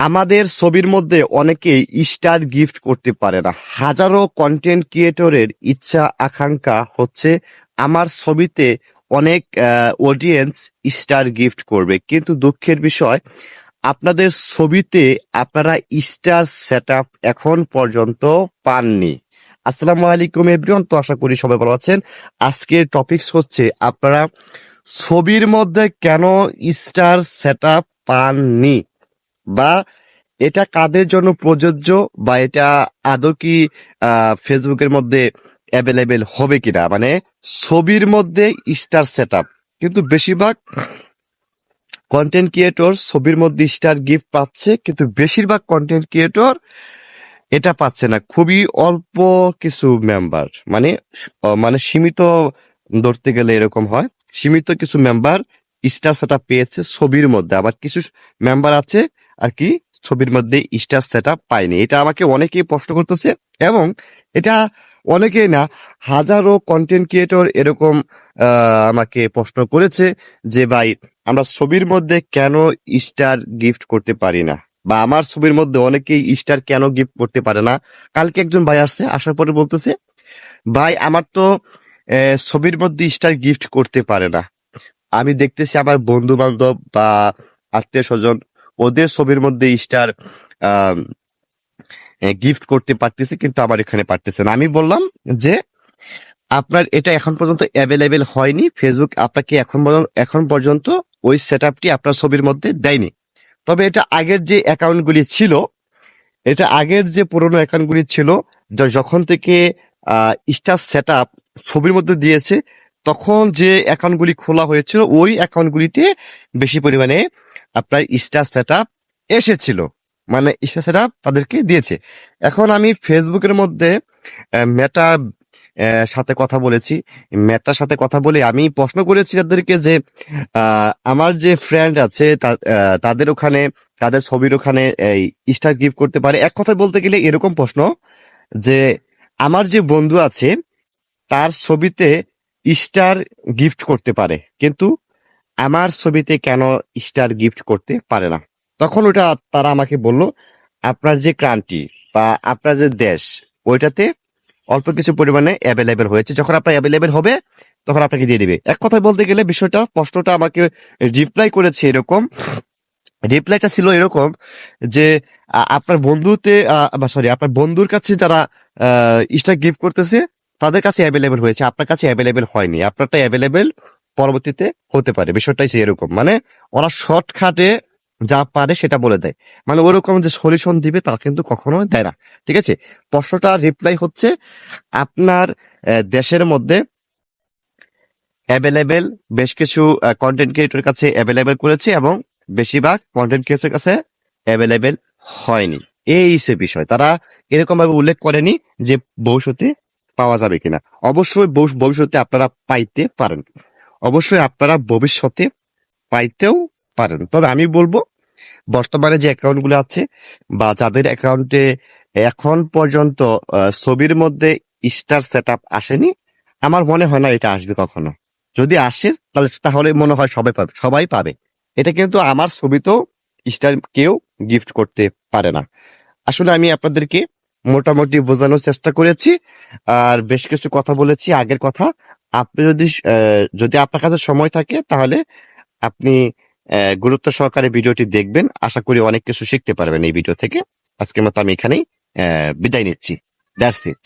আমাদের ছবির মধ্যে অনেকেই স্টার গিফট করতে পারে না। হাজারো কন্টেন্ট ক্রিয়েটরের ইচ্ছা, আকাঙ্ক্ষা হচ্ছে আমার ছবিতে অনেক অডিয়েন্স স্টার গিফট করবে। কিন্তু দুঃখের বিষয়, আপনাদের ছবিতে আপনারা স্টার সেট এখন পর্যন্ত পাননি। আসসালামু আলাইকুম এভরিওয়ান তো আশা করি সবাই ভালো আছেন। আজকের টপিকস হচ্ছে আপনারা ছবির মধ্যে কেন স্টার সেট পাননি? বা এটা কাদের জন্য প্রযোজ্য বা এটা আদৌ কি ফেসবুকের মধ্যে অ্যাভেলেবেল হবে কিনা? মানে ছবির মধ্যে স্টার সেট কিন্তু বেশিরভাগ কন্টেন্ট ক্রিয়েটর ছবির মধ্যে স্টার গিফট পাচ্ছে, কিন্তু বেশিরভাগ কন্টেন্ট ক্রিয়েটর এটা পাচ্ছে না। খুবই অল্প কিছু মেম্বার মানে মানে সীমিত ধরতে গেলে এরকম হয়। সীমিত কিছু মেম্বার স্টার সেট পেয়েছে ছবির মধ্যে। আবার কিছু মেম্বার আছে আর কি ছবির মধ্যে স্টার সেট পাইনি এটা আমাকে অনেকেই প্রশ্ন করতেছে এবং এটা অনেকেই না, হাজারো কন্টেন্ট ক্রিয়েটর এরকম আমাকে প্রশ্ন করেছে যে, ভাই, আমরা ছবির মধ্যে কেন স্টার গিফট করতে পারি না? বা আমার ছবির মধ্যে অনেকেই স্টার কেন গিফট করতে পারে না? কালকে একজন ভাই আসছে, আসার পরে বলতেছে, ভাই, আমার তো ছবির মধ্যে স্টার গিফট করতে পারে না। আমি দেখতেছি আমার বন্ধু বান্ধব বা আত্মীয় স্বজন ওদের ছবির মধ্যে স্টার গিফট করতে পারতেছে, কিন্তু আমার এখানে পারতেছে না। আমি বললাম যে, আপনার এটা এখন পর্যন্ত অ্যাভেলেবেল হয়নি। ফেসবুক আপনাকে এখন এখন পর্যন্ত ওই সেট আপনার ছবির মধ্যে দেয়নি। তবে এটা আগের যে অ্যাকাউন্টগুলি ছিল, এটা আগের যে পুরনো অ্যাকাউন্টগুলি ছিল যখন থেকে স্টার সেট ছবির মধ্যে দিয়েছে, তখন যে অ্যাকাউন্টগুলি খোলা হয়েছিল, ওই অ্যাকাউন্টগুলিতে বেশি পরিমাণে আপনার স্টার সেট এসেছিল। মানে স্টার সেট তাদেরকে দিয়েছে। এখন আমি ফেসবুকের মধ্যে মেটা সাথে কথা বলেছি। মেটার সাথে কথা বলে আমি প্রশ্ন করেছি তাদেরকে যে আমার যে ফ্রেন্ড আছে তাদের ওখানে, তাদের ছবির ওখানে, এই স্টার গিফট করতে পারে। এক কথায় বলতে গেলে এরকম প্রশ্ন যে, আমার যে বন্ধু আছে, তার ছবিতে স্টার গিফট করতে পারে। কিন্তু আমার ছবিতে কেন স্টার গিফট করতে পারে না? তখন ওটা তারা আমাকে বলল, আপনার যে ক্রান্তি বা আপনার যে দেশ, ওইটাতে অল্প কিছু পরিমাণে অ্যাভেলেবেল হয়েছে। যখন আপনার অ্যাভেলেবেল হবে, তখন আপনাকে দিয়ে দিবে। এক কথায় বলতে গেলে বিষয়টা, প্রশ্নটা আমাকে রিপ্লাই করেছে এরকম। রিপ্লাইটা ছিল এরকম যে আপনার বন্ধুতে সরি আপনার বন্ধুর কাছে যারা স্টার গিফট করতেছে, তাদের কাছে অ্যাভেলেবেল হয়েছে। আপনার কাছে অ্যাভেলেবেল হয়নি। আপনারটা অ্যাভেলেবেল পরবর্তীতে হতে পারে, বিষয়টাই সে এরকম। মানে ওরা শর্টকাটে যা পারে সেটা বলে দেয়। মানে ওরকম যে সলিউশন দিবে তা কিন্তু কখনো দেয় না। ঠিক আছে? প্রশ্নটা রিপ্লাই হচ্ছে, আপনার দেশের মধ্যে অ্যাভেলেবেল বেশ কিছু কন্টেন্ট ক্রিয়েটর কাছে অ্যাভেলেবেল করেছে এবং বেশিরভাগ কন্টেন্ট ক্রিয়েটর কাছে অ্যাভেলেবেল হয়নি। এই সে বিষয়। তারা এরকম ভাবে উল্লেখ করেনি যে ভবিষ্যতে পাওয়া যাবে কিনা। অবশ্যই ভবিষ্যতে আপনারা পাইতে পারেন। অবশ্যই আপনারা ভবিষ্যতে পাইতেও পারেন। তবে আমি বলব, বর্তমানে যে অ্যাকাউন্টগুলো আছে বা যাদের অ্যাকাউন্টে এখন পর্যন্ত ছবির মধ্যে স্টার সেট আসেনি, আমার মনে হয় না এটা আসবে কখনো। যদি আসে, তাহলে তাহলে মনে হয় সবাই পাবে সবাই পাবে। এটা কিন্তু আমার ছবিতেও স্টার কেউ গিফট করতে পারে না। আসলে আমি আপনাদেরকে মোটামুটি বোঝানোর চেষ্টা করেছি, আর বেশ কিছু কথা বলেছি, আগের কথা। আপনি যদি যদি আপনার কাছে সময় থাকে, তাহলে আপনি গুরুত্ব সহকারে ভিডিওটি দেখবেন। আশা করি অনেক কিছু শিখতে পারবেন এই ভিডিও থেকে। আজকের মতো আমি এখানেই বিদায় নিচ্ছি। That's it.